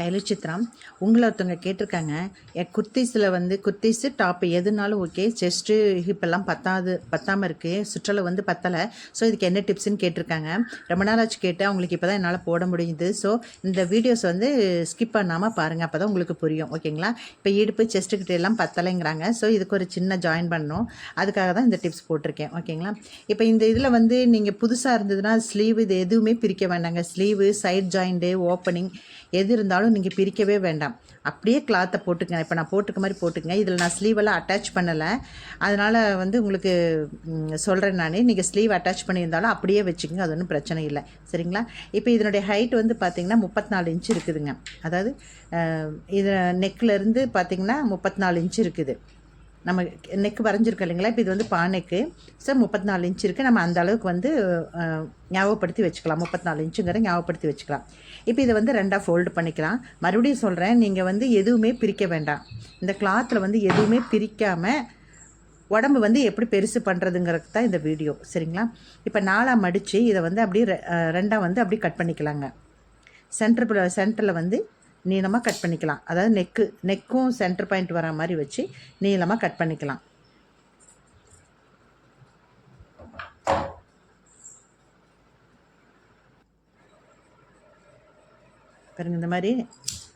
Tailor Chitra உங்களை ஒருத்தவங்க கேட்டிருக்காங்க. என் குர்த்திஸில் வந்து குர்த்திஸு டாப்பு எதுனாலும் ஓகே செஸ்ட்டு ஹிப்பெல்லாம் பத்தாது பத்தாமல் இருக்குது சுற்றலை வந்து பத்தலை. ஸோ இதுக்கு என்ன டிப்ஸ்னு கேட்டிருக்காங்க. ரொம்ப நாள் ஆச்சு கேட்டு அவங்களுக்கு இப்போ தான் என்னால் போட முடியுது. ஸோ இந்த வீடியோஸ் வந்து ஸ்கிப் பண்ணாமல் பாருங்கள் அப்போ தான் உங்களுக்கு புரியும். ஓகேங்களா? இப்போ இடுப்பு செஸ்ட்டுக்கிட்ட எல்லாம் பத்தலைங்கிறாங்க. ஸோ இதுக்கு ஒரு சின்ன ஜாயின் பண்ணணும். அதுக்காக தான் இந்த டிப்ஸ் போட்டிருக்கேன். ஓகேங்களா? இப்போ இந்த இதில் வந்து நீங்கள் புதுசாக இருந்ததுன்னா ஸ்லீவ் இது எதுவுமே பிரிக்க வேண்டாங்க. ஸ்லீவு சைட் ஜாயிண்ட்டு ஓப்பனிங் எது இருந்தாலும் நீங்கள் பிரிக்கவே வேண்டாம். அப்படியே கிளாத்தை போட்டுக்கங்க. இப்போ நான் போட்டுக்க மாதிரி போட்டுக்கங்க. இதில் நான் ஸ்லீவெல்லாம் அட்டாச் பண்ணலை. அதனால் வந்து உங்களுக்கு சொல்கிறேன் நான். நீங்கள் ஸ்லீவ் அட்டாச் பண்ணியிருந்தாலும் அப்படியே வச்சுக்கோங்க. அது ஒன்றும் பிரச்சனை இல்லை. சரிங்களா? இப்போ இதனுடைய ஹைட் வந்து பார்த்திங்கன்னா முப்பத்தி நாலு இன்ச்சு இருக்குதுங்க. அதாவது இது நெக்லேருந்து பார்த்திங்கன்னா முப்பத்தி நாலு இன்ச்சு இருக்குது. நம்ம நெக் வரைஞ்சிருக்கோம் இல்லைங்களா? இப்போ இது வந்து பானைக்கு ஸோ முப்பத்தி நாலு இன்ச்சு இருக்குது நம்ம அந்த அளவுக்கு வந்து ஞாபகப்படுத்தி வச்சுக்கலாம். முப்பத்தி நாலு இன்ச்சுங்கிற ஞாபகப்படுத்தி வச்சுக்கலாம். இப்போ இதை வந்து ரெண்டாக ஃபோல்டு பண்ணிக்கலாம். மறுபடியும் சொல்கிறேன் நீங்கள் வந்து எதுவுமே பிரிக்க வேண்டாம். இந்த கிளாத்தில் வந்து எதுவுமே பிரிக்காமல் உடம்பு வந்து எப்படி பெருசு பண்ணுறதுங்கிறது தான் இந்த வீடியோ சரிங்களா? இப்போ நாலாக மடித்து இதை வந்து அப்படியே ரெண்டாக வந்து அப்படியே கட் பண்ணிக்கலாங்க. சென்டர் சென்டரில் வந்து நீளமாக கட் பண்ணிக்கலாம். அதாவது நெக்கு நெக்கும் சென்டர் பாயிண்ட் வர மாதிரி வச்சு நீளமாக கட் பண்ணிக்கலாம். பாருங்க இந்த மாதிரி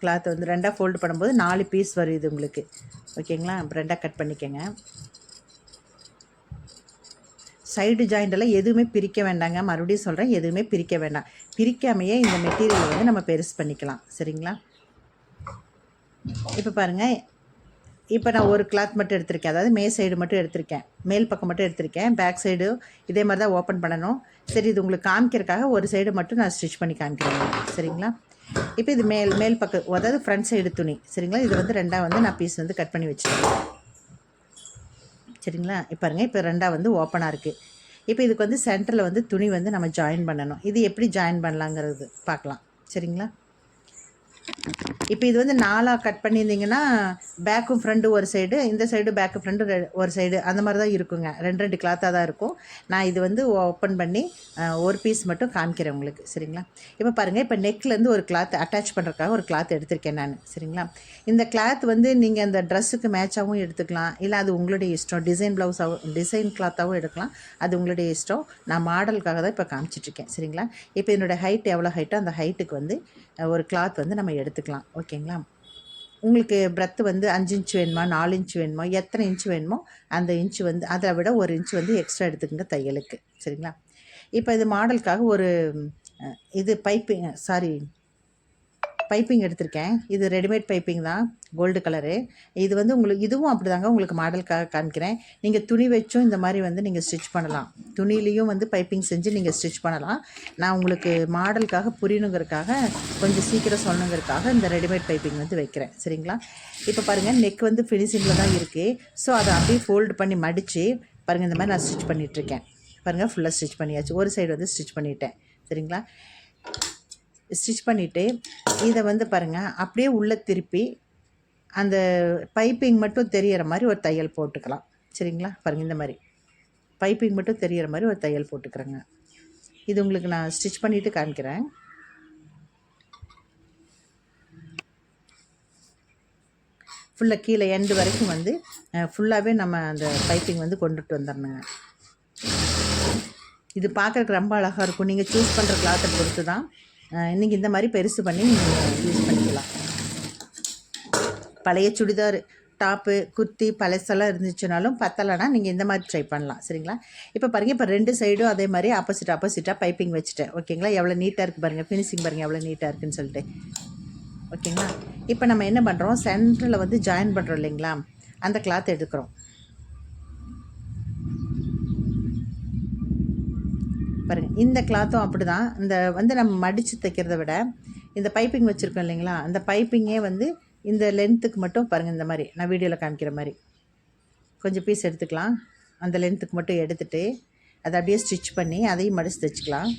கிளாத்தை வந்து ரெண்டாக ஃபோல்டு பண்ணும்போது நாலு பீஸ் வருது உங்களுக்கு. ஓகேங்களா ரெண்டாக கட் பண்ணிக்கோங்க. சைடு ஜாயிண்டெல்லாம் எதுவுமே பிரிக்க வேண்டாங்க. மறுபடியும் சொல்கிறேன் எதுவுமே பிரிக்க வேண்டாம். பிரிக்காமையே இந்த மெட்டீரியலை வந்து நம்ம பெருசு பண்ணிக்கலாம். சரிங்களா? இப்போ பாருங்கள் இப்போ நான் ஒரு கிளாத் மட்டும் எடுத்திருக்கேன். அதாவது மே சைடு மட்டும் எடுத்திருக்கேன். மேல் பக்கம் மட்டும் எடுத்திருக்கேன். பேக் சைடு இதே மாதிரி தான் ஓப்பன் பண்ணணும். சரி இது உங்களுக்கு காமிக்கிறதுக்காக ஒரு சைடு மட்டும் நான் ஸ்டிச் பண்ணி காமிக்கிறேன். சரிங்களா? இப்போ இது மேல் மேல் பக்கம் அதாவது ஃப்ரண்ட் சைடு துணி. சரிங்களா? இது வந்து ரெண்டாக வந்து நான் பீஸ் வந்து கட் பண்ணி வச்சுருக்கேன். சரிங்களா? இப்போ பாருங்கள் இப்போ ரெண்டாக வந்து ஓப்பனாக இருக்குது இப்போ இதுக்கு வந்து சென்டரில் வந்து துணி வந்து நம்ம ஜாயின் பண்ணணும். இது எப்படி ஜாயின் பண்ணலாங்கிறது பார்க்கலாம். சரிங்களா? இப்போ இது வந்து நாலாக கட் பண்ணியிருந்தீங்கன்னா பேக்கும் ஃப்ரண்ட்டு ஒரு சைடு இந்த சைடு பேக்கு ஃப்ரண்ட்டு ஒரு சைடு அந்த மாதிரி தான் இருக்குங்க. ரெண்டு ரெண்டு கிளாத்தாக தான் இருக்கும். நான் இது வந்து ஓப்பன் பண்ணி ஒரு பீஸ் மட்டும் காமிக்கிறேன் உங்களுக்கு. சரிங்களா? இப்போ பாருங்கள் இப்போ நெக்லேருந்து ஒரு கிளாத் அட்டாச் பண்ணுறதுக்காக ஒரு கிளாத் எடுத்திருக்கேன் நான். சரிங்களா? இந்த கிளாத் வந்து நீங்கள் அந்த ட்ரெஸ்ஸுக்கு மேட்சாகவும் எடுத்துக்கலாம். இல்லை அது உங்களுடைய இஷ்டம். டிசைன் ப்ளவுஸாகவும் டிசைன் கிளாத்தாகவும் எடுக்கலாம். அது உங்களுடைய இஷ்டம். நான் மாடலுக்காக தான் இப்போ காமிச்சிட்ருக்கேன் சரிங்களா? இப்போ என்னோடய ஹைட் எவ்வளோ ஹைட்டோ அந்த ஹைட்டுக்கு வந்து ஒரு கிளாத் வந்து நம்ம எடுத்துக்கலாம். ஓகேங்களா? உங்களுக்கு பிரெத்து வந்து அஞ்சு இன்ச் வேணுமா நாலு இன்ச் வேணுமா எத்தனை இன்ச் வேணுமோ அந்த இன்ச் வந்து அதை விட ஒரு இன்ச் வந்து எக்ஸ்ட்ரா எடுத்துக்கங்க தையலுக்கு. சரிங்களா? இப்போ இது மாடலுக்காக ஒரு இது பைப்பிங் சாரி பைப்பிங் எடுத்திருக்கேன். இது ரெடிமேட் பைப்பிங் தான். கோல்டு கலரு இது வந்து உங்களுக்கு இதுவும் அப்படி தாங்க உங்களுக்கு மாடலுக்காக காமிக்கிறேன். நீங்கள் துணி வச்சும் இந்த மாதிரி வந்து நீங்கள் ஸ்டிச் பண்ணலாம். துணிலையும் வந்து பைப்பிங் செஞ்சு நீங்கள் ஸ்டிச் பண்ணலாம். நான் உங்களுக்கு மாடலுக்காக புரியணுங்கிறதுக்காக கொஞ்சம் சீக்கிரம் சொல்லணுங்கிறதுக்காக இந்த ரெடிமேட் பைப்பிங் வந்து வைக்கிறேன். சரிங்களா? இப்போ பாருங்கள் நெக் வந்து ஃபினிஷிங்கில் தான் இருக்குது ஸோ அதை அப்படியே ஃபோல்டு பண்ணி மடித்து பாருங்கள் இந்த மாதிரி நான் ஸ்டிச் பண்ணிகிட்ருக்கேன் பாருங்கள் ஃபுல்லாக ஸ்டிச் பண்ணியாச்சு. ஒரு சைடு வந்து ஸ்டிச் பண்ணிட்டேன். சரிங்களா? ஸ்டிச் பண்ணிவிட்டு இதை வந்து பாருங்கள் அப்படியே உள்ளே திருப்பி அந்த பைப்பிங் மட்டும் தெரிகிற மாதிரி ஒரு தையல் போட்டுக்கலாம். சரிங்களா? பாருங்கள் இந்த மாதிரி. பைப்பிங் மட்டும் தெரிகிற மாதிரி ஒரு தையல் போட்டுக்கிறேங்க. இது உங்களுக்கு நான் ஸ்டிச் பண்ணிவிட்டு காமிக்கிறேன். ஃபுல்லாக கீழே எண்டு வரைக்கும் வந்து ஃபுல்லாகவே நம்ம அந்த பைப்பிங் வந்து கொண்டுட்டு வந்துடணுங்க இது பார்க்குறக்கு ரொம்ப அழகாக இருக்கும். நீங்கள் சூஸ் பண்ணுற கிளாத்தை பொறுத்து தான் இன்றைக்கி இந்த மாதிரி பெருசு பண்ணி நீங்கள் யூஸ் பண்ணிக்கலாம். பழைய சுடிதார் டாப்பு குர்த்தி பழசெல்லாம் இருந்துச்சுனாலும் பத்தலைன்னா நீங்கள் இந்த மாதிரி ட்ரை பண்ணலாம். சரிங்களா? இப்போ பாருங்கள் இப்போ ரெண்டு சைடும் அதே மாதிரி ஆப்போசிட் ஆப்போசிட்டாக பைப்பிங் வச்சுட்டேன். ஓகேங்களா எவ்வளோ நீட்டாக இருக்குது பாருங்கள் ஃபினிஷிங் பாருங்கள் எவ்வளோ நீட்டாக இருக்குன்னு சொல்லிட்டு. ஓகேங்களா இப்போ நம்ம என்ன பண்ணுறோம் சென்டரில் வந்து ஜாயின் பண்ணுறோம் இல்லைங்களா? அந்த கிளாத் எடுக்கிறோம். பாருங்கள் இந்த கிளாத்தும் அப்படி தான் இந்த வந்து நம்ம மடித்து தைக்கிறத விட இந்த பைப்பிங் வச்சுருக்கோம் இல்லைங்களா? அந்த பைப்பிங்கே வந்து இந்த லென்த்துக்கு மட்டும் பாருங்கள் இந்த மாதிரி. நான் வீடியோவில் காமிக்கிற மாதிரி. கொஞ்சம் பீஸ் எடுத்துக்கலாம். அந்த லென்த்துக்கு மட்டும் எடுத்துட்டு அதை அப்படியே ஸ்டிச் பண்ணி அதையும் மடித்து தைச்சிக்கலாம்.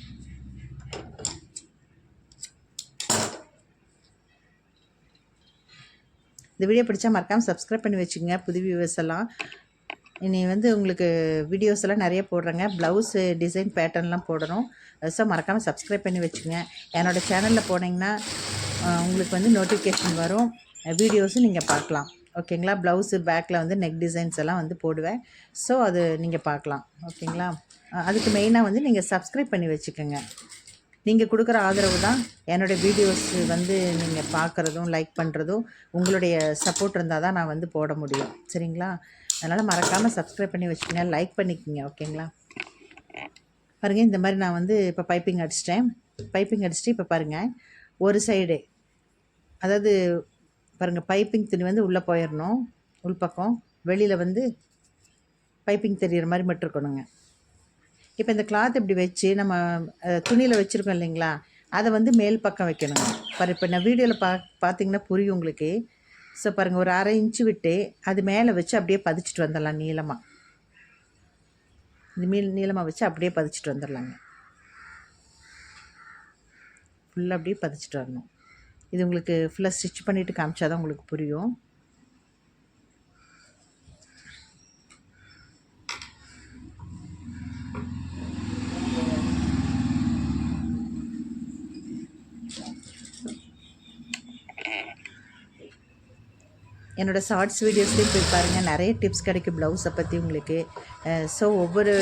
இந்த வீடியோ பிடிச்சா மறக்காமல் சப்ஸ்கிரைப் பண்ணி வச்சுக்கோங்க. புது வியூவர்ஸ் எல்லாம் இனி வந்து உங்களுக்கு வீடியோஸ் எல்லாம் நிறைய போடுறேங்க. ப்ளவுஸு டிசைன் பேட்டர்ன்லாம் போடணும். ஸோ மறக்காமல் சப்ஸ்கிரைப் பண்ணி வச்சுங்க என்னோடய சேனலில் போனீங்கன்னா உங்களுக்கு வந்து நோட்டிஃபிகேஷன் வரும். வீடியோஸும் நீங்கள் பார்க்கலாம். ஓகேங்களா ப்ளவுஸு பேக்கில் வந்து நெக் டிசைன்ஸ் எல்லாம் வந்து போடுவேன். ஸோ அது நீங்கள் பார்க்கலாம். ஓகேங்களா அதுக்கு மெயினாக வந்து நீங்கள் சப்ஸ்கிரைப் பண்ணி வச்சுக்கோங்க. நீங்கள் கொடுக்குற ஆதரவு தான் என்னுடைய வீடியோஸ் வந்து நீங்கள் பார்க்குறதும் லைக் பண்ணுறதும் உங்களுடைய சப்போர்ட் இருந்தால் தான் நான் வந்து போட முடியும். சரிங்களா? அதனால் மறக்காமல் சப்ஸ்கிரைப் பண்ணி வச்சுக்கோங்க லைக் பண்ணிக்கோங்க ஓகேங்களா பாருங்கள் இந்த மாதிரி நான் வந்து இப்போ பைப்பிங் அடிச்சிட்டேன். பைப்பிங் அடிச்சுட்டு இப்போ பாருங்கள் ஒரு சைடு அதாவது பாருங்கள் பைப்பிங் துணி வந்து உள்ளே போயிடணும் உள்பக்கம் வெளியில் வந்து பைப்பிங் தெரிகிற மாதிரி மட்டும் இருக்கணுங்க. இப்போ இந்த கிளாத் இப்படி வச்சு நம்ம துணியில் வச்சுருக்கோம் இல்லைங்களா? அதை வந்து மேல் பக்கம் வைக்கணுங்க. பாரு இப்போ நான் வீடியோவில் பா பார்த்தீங்கன்னா புரியும் உங்களுக்கு. ஸோ பாருங்கள் ஒரு அரை இன்ச்சு விட்டு அது மேலே வச்சு அப்படியே பதிச்சிட்டு வந்துடலாம் நீளமாக இந்த மீல் நீளமாக வச்சு அப்படியே பதிச்சிட்டு வந்துடலாங்க. ஃபுல்லாக அப்படியே பதிச்சிட்டு வரணும். இது உங்களுக்கு ஃபுல்லாக ஸ்டிச் பண்ணிவிட்டு காமிச்சா தான் உங்களுக்கு புரியும். என்னோடய ஷார்ட்ஸ் வீடியோஸ்லேயும் போய் பாருங்கள் நிறைய டிப்ஸ் கிடைக்கும் ப்ளவுஸை பற்றி உங்களுக்கு. ஸோ ஒவ்வொரு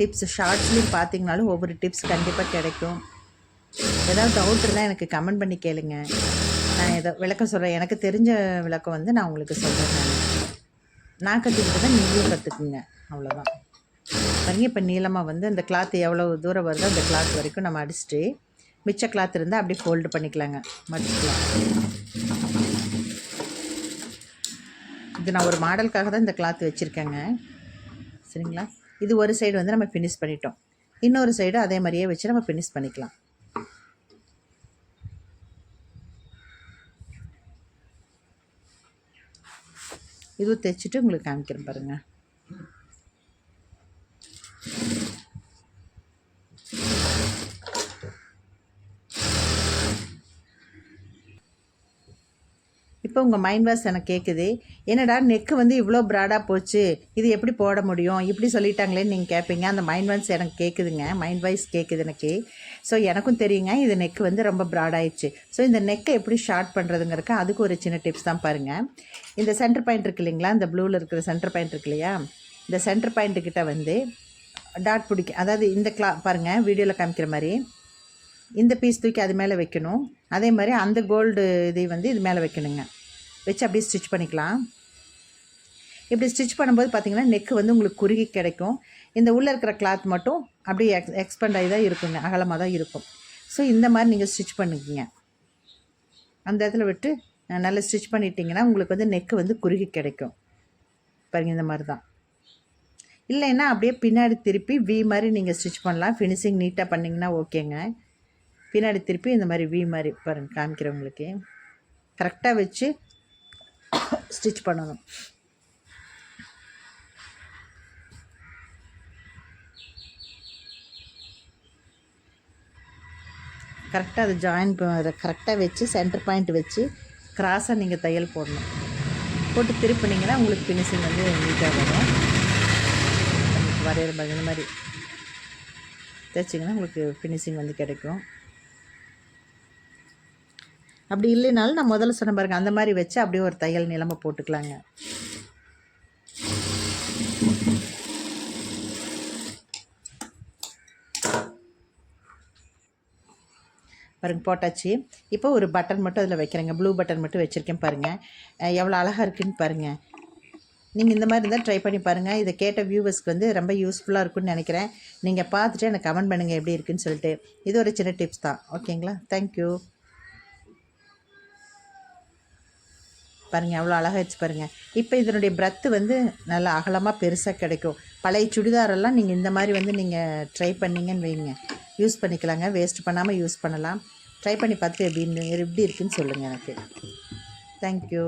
டிப்ஸ் ஷார்ட்ஸ்லேயும் பார்த்தீங்கனாலும் ஒவ்வொரு டிப்ஸ் கண்டிப்பாக கிடைக்கும். ஏதாவது டவுட் இருந்தால் எனக்கு கமெண்ட் பண்ணி கேளுங்க. நான் ஏதோ விளக்கம் சொல்கிறேன் எனக்கு தெரிஞ்ச விளக்கம் வந்து நான் உங்களுக்கு சொல்கிறேன் நான். நான் கற்றுக்கிட்டு தான் நீங்களும் கற்றுக்குங்க அவ்வளோதான் பாருங்க இப்போ நீளமாக வந்து அந்த கிளாத் எவ்வளோ தூரம் வருதோ அந்த கிளாத் வரைக்கும் நம்ம அடிச்சுட்டு மிச்ச கிளாத் இருந்தால் அப்படியே ஃபோல்டு பண்ணிக்கலாங்க. மடிச்சுக்கலாம். இது நான் ஒரு மாடலுக்காக தான் இந்த கிளாத் வச்சுருக்கேங்க. சரிங்களா? இது ஒரு சைடு வந்து நம்ம ஃபினிஷ் பண்ணிட்டோம். இன்னொரு சைடு அதே மாதிரியே வச்சு நம்ம ஃபினிஷ் பண்ணிக்கலாம். இதுவும் தைச்சிட்டு உங்களுக்கு காமிக்கிறேன் பாருங்கள் இப்போ உங்கள் மைண்ட் வாஷ் எனக்கு கேட்குது என்னடா நெக்கு வந்து இவ்வளோ ப்ராடாக போச்சு இது எப்படி போட முடியும்? இப்படி சொல்லிட்டாங்களேன்னு நீங்கள் கேட்பீங்க அந்த மைண்ட் வாஷ் எனக்கு கேட்குதுங்க மைண்ட் வாய்ஸ் கேட்குது எனக்கு. ஸோ எனக்கும் தெரியுங்க இது நெக்கு வந்து ரொம்ப ப்ராடாயிடுச்சு ஸோ இந்த நெக்கை எப்படி ஷார்ட் பண்ணுறதுங்கிறக்க அதுக்கு ஒரு சின்ன டிப்ஸ் தான் பாருங்கள் இந்த சென்டர் பாயிண்ட் இருக்கு இல்லைங்களா? இந்த ப்ளூவில் இருக்கிற சென்டர் பாயிண்ட் இருக்கு இல்லையா? இந்த சென்டர் பாயிண்ட்டுக்கிட்ட வந்து டாட் பிடிக்க அதாவது இந்த கிளா பாருங்கள் வீடியோவில் காமிக்கிற மாதிரி இந்த பீஸ் தூக்கி அது மேலே வைக்கணும். அதே மாதிரி அந்த கோல்டு இதை வந்து இது மேலே வைக்கணுங்க. வச்சு அப்படியே ஸ்டிச் பண்ணிக்கலாம். இப்படி ஸ்டிச் பண்ணும்போது பார்த்திங்கன்னா நெக்கு வந்து உங்களுக்கு குறுகி கிடைக்கும். இந்த உள்ளே இருக்கிற கிளாத் மட்டும் அப்படியே எக்ஸ் எக்ஸ்பெண்ட் ஆகி தான் இருக்குங்க. அகலமாக தான் இருக்கும். ஸோ இந்த மாதிரி நீங்கள் ஸ்டிச் பண்ணிக்கிங்க. அந்த இடத்துல விட்டு நல்லா ஸ்டிச் பண்ணிட்டீங்கன்னா உங்களுக்கு வந்து நெக்கு வந்து குறுகி கிடைக்கும். பாருங்க இந்த மாதிரி தான். இல்லைன்னா அப்படியே பின்னாடி திருப்பி வி மாதிரி நீங்கள் ஸ்டிச் பண்ணலாம். ஃபினிஷிங் நீட்டாக பண்ணிங்கன்னா ஓகேங்க. பின்னாடி திருப்பி இந்த மாதிரி வி மாதிரி பாருங்க காமிக்கிறேன் உங்களுக்கு. கரெக்டாக வச்சு ஸ்டிச் பண்ணணும். கரெக்டாக அதை ஜாயின் கரெக்டாக வச்சு சென்டர் பாயிண்ட் வச்சு கிராஸாக நீங்கள் தையல் போடணும். போட்டு திருப்பினீங்கன்னா உங்களுக்கு ஃபினிஷிங் வந்து நீட்டாக வரும். உங்களுக்கு வரைகிற மாதிரி இந்த மாதிரி தைச்சிங்கன்னா உங்களுக்கு ஃபினிஷிங் வந்து கிடைக்கும். அப்படி இல்லைனாலும் நான் முதல்ல சொன்ன பாருங்க அந்த மாதிரி வச்சு அப்படியே ஒரு தையல் நிலமை போட்டுக்கலாங்க. பாருங்க போட்டாச்சு. இப்போ ஒரு பட்டன் மட்டும் அதில் வைக்கிறேங்க. ப்ளூ பட்டன் மட்டும் வச்சுருக்கேன் பாருங்கள் எவ்வளோ அழகாக இருக்குன்னு பாருங்கள் நீங்கள் இந்த மாதிரி இருந்தால் ட்ரை பண்ணி பாருங்கள் இதை கேட்ட வியூவர்ஸ்க்கு வந்து ரொம்ப யூஸ்ஃபுல்லாக இருக்கும்னு நினைக்கிறேன். நீங்கள் பார்த்துட்டு எனக்கு கமெண்ட் பண்ணுங்கள் எப்படி இருக்குன்னு சொல்லிட்டு. இது ஒரு சின்ன டிப்ஸ் தான். ஓகேங்களா தேங்க்யூ பாருங்கள் அவ்வளோ அழகாகிடுச்சு பாருங்கள் இப்போ இதனுடைய பிரத்து வந்து நல்லா அகலமாக பெருசாக கிடைக்கும். பழைய சுடிதாரெல்லாம் நீங்கள் இந்த மாதிரி வந்து நீங்கள் ட்ரை பண்ணீங்கன்னு வைங்க. யூஸ் பண்ணிக்கலாங்க. வேஸ்ட் பண்ணாமல் யூஸ் பண்ணலாம். ட்ரை பண்ணி பார்த்து எப்படின்னு எப்படி இருக்குன்னு சொல்லுங்கள் எனக்கு. தேங்க்யூ